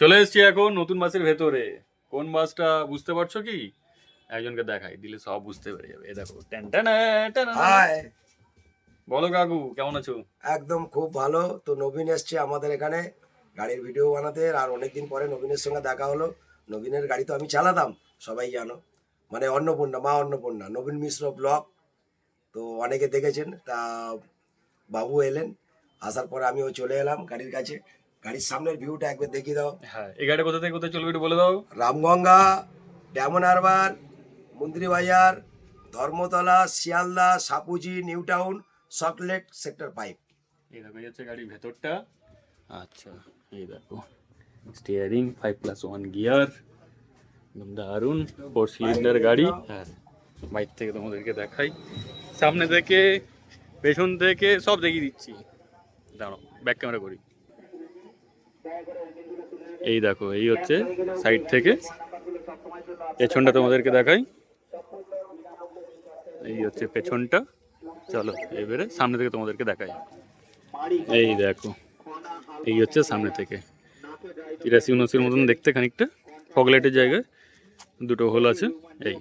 চলে এসেছি এখন নতুন বাসের ভেতরে। কোন বাসটা বুঝতে পারছ কি? একজনকে দেখাই দিলে সব বুঝতে পেরে যাবে। এই দেখো বলো কাকু কেমন আছো? একদম খুব ভালো। তো নবীন এসছে আমাদের এখানে গাড়ির ভিডিও বানাতে আর অনেকদিন পরে নবীনের সঙ্গে দেখা হলো। নবীনের গাড়ি তো আমি চালাতাম সবাই জানো। মানে অন্নপূর্ণা মা অন্নপূর্ণা নবীন মিশ্র ব্লগ। তো অনেকে দেখেছেন তা বাবু এলেন আসার পরে আমিও চলে এলাম গাড়ির কাছে। গাড়ির সামনের ভিউটা একবার দেখিয়ে দাও। হ্যাঁ এই গাড়ি কোথা থেকে কোথায় চলবে একটু বলে দাও। Ramganga diamond Harbour Mandir Bazar Dharmatala Sealdah Shapoorji new Town Saltlake sector five এই দেখো এই হচ্ছে গাড়ির ভেতরটা। আচ্ছা এই দেখো। Steering five plus one gear একদম দারুণ। ফোর সিলিন্ডার গাড়ি। হ্যাঁ বাইক থেকে তোমাদেরকে দেখাই। সামনে থেকে পেছন থেকে সব দেখিয়ে দিচ্ছি। দাঁড়ো ব্যাক ক্যামেরা করি। এই দেখো, এই হচ্ছে সাইড থেকে। পেছনটা তোমাদেরকে দেখাই। এই হচ্ছে পেছনটা। চলো, এবারে সামনে থেকে তোমাদেরকে দেখাই। এই দেখো, এই হচ্ছে সামনে থেকে। তিরাশি উনআশির মতন দেখতে খানিকটা। ফগলাইটের জায়গায় দুটো হোল আছে। এই।